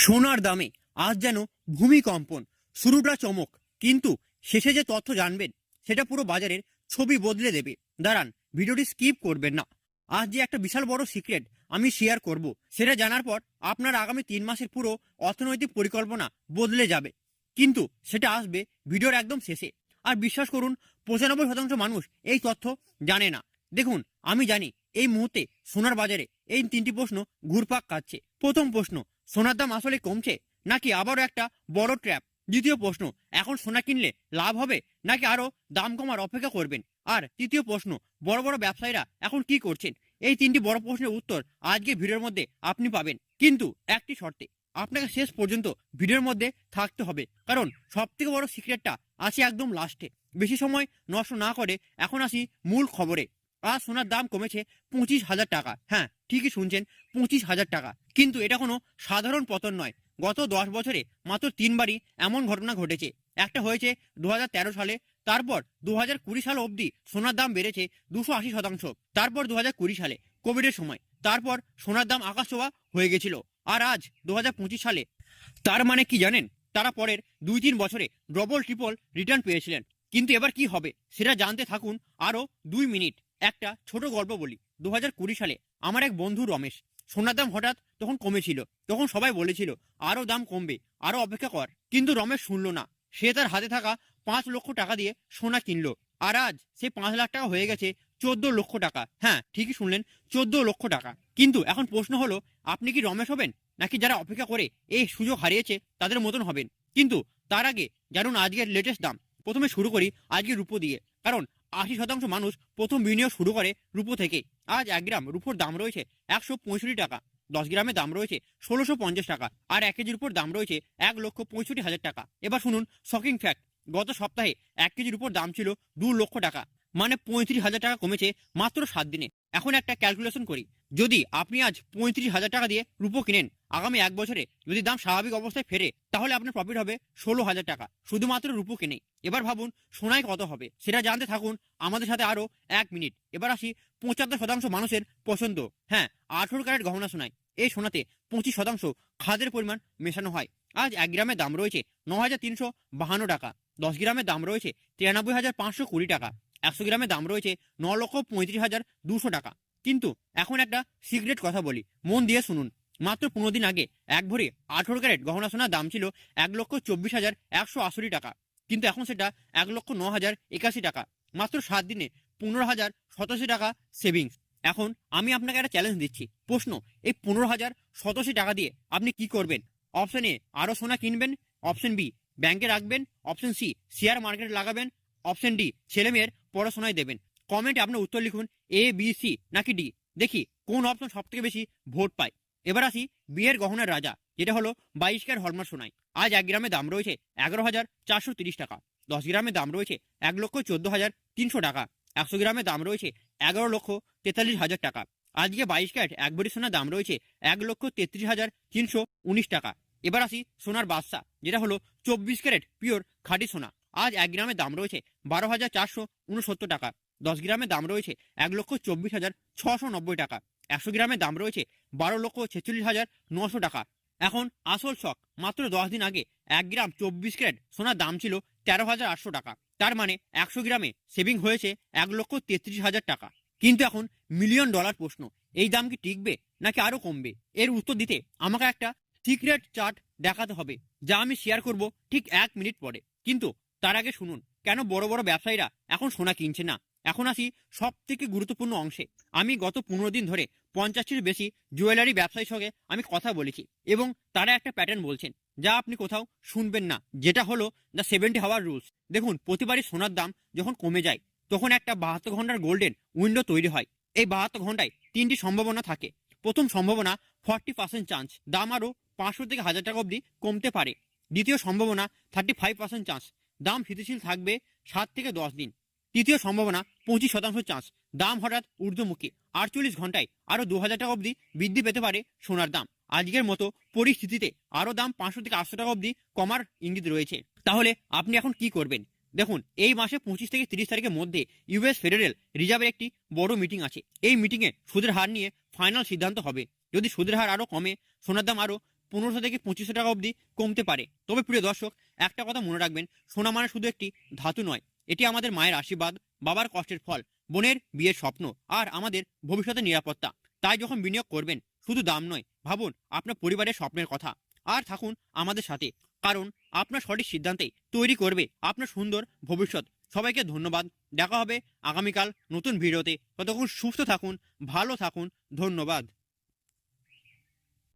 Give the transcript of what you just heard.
সোনার দামে আজ যেন ভূমিকম্পন শুরুটা চমক। কিন্তু শেষে যে তথ্য জানবেন, সেটা পুরো বাজারের ছবি বদলে দেবে। দাঁড়ান, ভিডিওটি স্কিপ করবেন না। আজ যে একটা বিশাল বড় সিক্রেট আমি শেয়ার করব, সেটা জানার পর আপনার আগামী তিন মাসের পুরো অর্থনৈতিক পরিকল্পনা বদলে যাবে। কিন্তু সেটা আসবে ভিডিওর একদম শেষে। আর বিশ্বাস করুন, পঁচানব্বই শতাংশ মানুষ এই তথ্য জানে না। দেখুন, আমি জানি এই মুহূর্তে সোনার বাজারে এই তিনটি প্রশ্ন ঘুরপাক কাটছে প্রথম প্রশ্ন সোনার দাম আসলে কমছে? নাকি আবারও একটা বড় ট্র্যাপ দ্বিতীয় প্রশ্ন, এখন সোনা কিনলে লাভ হবে? নাকি আরও দাম কমার অপেক্ষা করবেন? আর তৃতীয় প্রশ্ন, বড় বড় ব্যবসায়ীরা এখন কি করছেন? এই তিনটি বড় প্রশ্নের উত্তর আজকে ভিডিওর মধ্যে আপনি পাবেন। কিন্তু একটি শর্তে, আপনাকে শেষ পর্যন্ত ভিডিওর মধ্যে থাকতে হবে। কারণ সব থেকে বড় সিক্রেটটা আছে একদম লাস্টে বেশি সময় নষ্ট না করে এখন আসি মূল খবরে। আজ সোনার দাম কমেছে পঁচিশ হাজার টাকা। হ্যাঁ ঠিকই শুনছেন, পঁচিশ হাজার টাকা। কিন্তু এটা কোনো সাধারণ পতন নয়। গত দশ বছরে মাত্র তিনবারই এমন ঘটনা ঘটেছে। একটা হয়েছে দু হাজার তেরো সালে, তারপর দু হাজার কুড়ি সাল অবধি সোনার দাম বেড়েছে দুশো আশি শতাংশ। তারপর দু হাজার কুড়ি সালে কোভিডের সময়। তারপর সোনার দাম আকাশ ছোঁয়া হয়ে গেছিল। আর আজ দু হাজার পঁচিশ সালে, তার মানে কি জানেন? তারা পরের দুই তিন বছরে ডবল ট্রিপল রিটার্ন পেয়েছিলেন। কিন্তু এবার কি হবে, সেটা জানতে থাকুন আরও দুই মিনিট। একটা ছোট গল্প বলি। দু হাজার কুড়ি সালে আমার এক বন্ধু রমেশ, সোনার দাম হঠাৎ তখন কমেছিল, তখন সবাই বলেছিল আরও দাম কমবে আরও অপেক্ষা কর। কিন্তু রমেশ শুনল না। সে তার হাতে থাকা পাঁচ লক্ষ টাকা দিয়ে সোনা কিনলো। আর আজ সে পাঁচ লাখ টাকা হয়ে গেছে চোদ্দ লক্ষ টাকা। হ্যাঁ ঠিকই শুনলেন, চোদ্দ লক্ষ টাকা। কিন্তু এখন প্রশ্ন হলো, আপনি কি রমেশ হবেন? নাকি যারা অপেক্ষা করে এই সুযোগ হারিয়েছে তাদের মতন হবেন? কিন্তু তার আগে জানুন আজকের লেটেস্ট দাম। প্রথমে শুরু করি আজকে রূপো দিয়ে। কারণ আশি শতাংশ মানুষ প্রথম বিনিয়োগ শুরু করে রুপো থেকে আজ এক গ্রাম রুপোর দাম রয়েছে একশো পঁয়ষট্টি টাকা। দশ গ্রামের দাম রয়েছে ষোলোশো পঞ্চাশ টাকা আর এক কেজির উপর দাম রয়েছে এক লক্ষ পঁয়ষট্টি হাজার টাকা। এবার শুনুন শকিং ফ্যাক্ট গত সপ্তাহে এক কেজির উপর দাম ছিল দু লক্ষ টাকা মানে পঁয়ত্রিশ হাজার টাকা কমেছে মাত্র সাত দিনে। এখন একটা ক্যালকুলেশন করি। যদি আপনি আজ পঁয়ত্রিশ হাজার টাকা দিয়ে রূপো কিনেন, আগামী এক বছরে যদি দাম স্বাভাবিক অবস্থায় ফেরে, তাহলে আপনার প্রফিট হবে ষোলো হাজার টাকা। শুধুমাত্র রূপো কিনে। এবার ভাবুন, সোনায় কত হবে? সেটা জানতে থাকুন। আমাদের সাথে আরও এক মিনিট। এবার আসি পঁচাত্তর শতাংশ মানুষের পছন্দ। হ্যাঁ আঠেরো ক্যারেট গহনা সোনায়। এই সোনাতে পঁচিশ শতাংশ খাদের পরিমাণ মেশানো হয়। আজ এক গ্রামের দাম রয়েছে ন হাজার তিনশো বাহান্ন টাকা। দশ গ্রামের দাম রয়েছে তিরানব্বই হাজার পাঁচশো কুড়ি টাকা। একশো গ্রামের দাম রয়েছে ন লক্ষ পঁয়ত্রিশ হাজার দুশো টাকা। কিন্তু এখন একটা সিক্রেট কথা বলি, মন দিয়ে শুনুন। মাত্র পনেরো দিন আগে এক ভরি আঠেরো ক্যারেট গহনা সোনার দাম ছিল এক লক্ষ চব্বিশ হাজার একশো আশি টাকা। কিন্তু এখন সেটা এক লক্ষ ন হাজার একাশি টাকা। মাত্র সাত দিনে পনেরো হাজার সতাশি টাকা সেভিংস এখন আমি আপনাকে একটা চ্যালেঞ্জ দিচ্ছি। প্রশ্ন, এই পনেরো হাজার সতাশি টাকা দিয়ে আপনি কি করবেন? অপশন এ আরও সোনা কিনবেন। অপশন বি ব্যাংকে রাখবেন। অপশন সি শেয়ার মার্কেটে লাগাবেন। অপশন ডি ছেলে মেয়ের পড়াশোনায় দেবেন। কমেন্টে আপনার উত্তর লিখুন এ বি সি নাকি ডি দেখি কোন অপশন সব থেকে বেশি ভোট পায়। এবার আসি বিয়ের গহনার রাজা, যেটা হলো বাইশ ক্যার হলমার সোনাই আজ এক গ্রামের দাম রয়েছে এগারো হাজার চারশো তিরিশ টাকা। দশ গ্রামের দাম রয়েছে এক লক্ষ চোদ্দ হাজার তিনশো টাকা। একশো গ্রামের দাম রয়েছে এগারো লক্ষ তেতাল্লিশ হাজার টাকা। আজকে বাইশ ক্যারেট এক ভরি সোনার দাম রয়েছে এক লক্ষ তেত্রিশ হাজার তিনশো উনিশ টাকা। এবার আসি সোনার বাদশা, যেটা হলো চব্বিশ ক্যারেট পিওর খাঁটি সোনা। আজ এক গ্রামের দাম রয়েছে বারো হাজার চারশো উনসত্তর টাকা। দশ গ্রামের দাম রয়েছে এক লক্ষ চব্বিশ হাজার ছশো নব্বই টাকা। একশো গ্রামের দাম রয়েছে বারো লক্ষ ছেচল্লিশ হাজার নশো টাকা। এখন আসল শখ, মাত্র দশ দিন আগে এক গ্রাম চব্বিশ ক্যারেট সোনার দাম ছিল তেরো হাজার আটশো টাকা। তার মানে একশো গ্রামে সেভিং হয়েছে এক লক্ষ তেত্রিশ হাজার টাকা। কিন্তু এখন মিলিয়ন ডলার প্রশ্ন, এই দাম কি টিকবে নাকি আরও কমবে? এর উত্তর দিতে আমাকে একটা সিক্রেট চার্ট দেখাতে হবে, যা আমি শেয়ার করব ঠিক এক মিনিট পরে। কিন্তু তার আগে শুনুন, কেন বড় বড় ব্যবসায়ীরা এখন সোনা কিনছে না? এখন আসি সব থেকে গুরুত্বপূর্ণ অংশে। আমি গত পনেরো দিন ধরে পঞ্চাশটির বেশি জুয়েলারি ব্যবসায়ীর সঙ্গে আমি কথা বলেছি এবং তারা একটা প্যাটার্ন বলছেন, যা আপনি কোথাও শুনবেন না, যেটা হলো দ্য সেভেন্টি হাওয়ার রুলস দেখুন, প্রতিবারই সোনার দাম যখন কমে যায়, তখন একটা বাহাত্তর ঘণ্টার গোল্ডেন উইন্ডো তৈরি হয়। এই বাহাত্তর ঘন্টায় তিনটি সম্ভাবনা থাকে। প্রথম সম্ভাবনা ফর্টি পার্সেন্ট চান্স দাম আরও পাঁচশো থেকে হাজার টাকা অবধি কমতে পারে। দ্বিতীয় সম্ভাবনা থার্টি ফাইভ পার্সেন্ট চান্স দাম স্থিতিশীল থাকবে সাত থেকে দশ দিন। তৃতীয় সম্ভাবনা, পঁচিশ শতাংশ চান্স। দাম হঠাৎ ঊর্ধ্বমুখী। আটচল্লিশ ঘন্টায় আরও দু হাজার টাকা অবধি বৃদ্ধি পেতে পারে সোনার দাম। আজকের মতো পরিস্থিতিতে আরও দাম পাঁচশো থেকে আটশো টাকা অবধি কমার ইঙ্গিত রয়েছে। তাহলে আপনি এখন কি করবেন? দেখুন, এই মাসে পঁচিশ থেকে তিরিশ তারিখের মধ্যে ইউএস ফেডারেল রিজার্ভের একটি বড় মিটিং আছে। এই মিটিংয়ে সুদের হার নিয়ে ফাইনাল সিদ্ধান্ত হবে। যদি সুদের হার আরও কমে, সোনার দাম আরও পনেরোশো থেকে পঁচিশশো টাকা অবধি কমতে পারে। তবে প্রিয় দর্শক, একটা কথা মনে রাখবেন, সোনা মানে শুধু একটি ধাতু নয়, এটি আমাদের মায়ের আশীর্বাদ, বাবার কষ্টের ফল, বোনের বিয়ের স্বপ্ন আর আমাদের ভবিষ্যতের নিরাপত্তা। তাই যখন বিনিয়োগ করবেন, শুধু দাম নয়, ভাবুন আপনার পরিবারের স্বপ্নের কথা। আর থাকুন আমাদের সাথে, কারণ আপনার সঠিক সিদ্ধান্তে তৈরি করবে আপনার সুন্দর ভবিষ্যৎ। সবাইকে ধন্যবাদ, দেখা হবে আগামীকাল নতুন ভিডিওতে। ততক্ষণ সুস্থ থাকুন, ভালো থাকুন, ধন্যবাদ।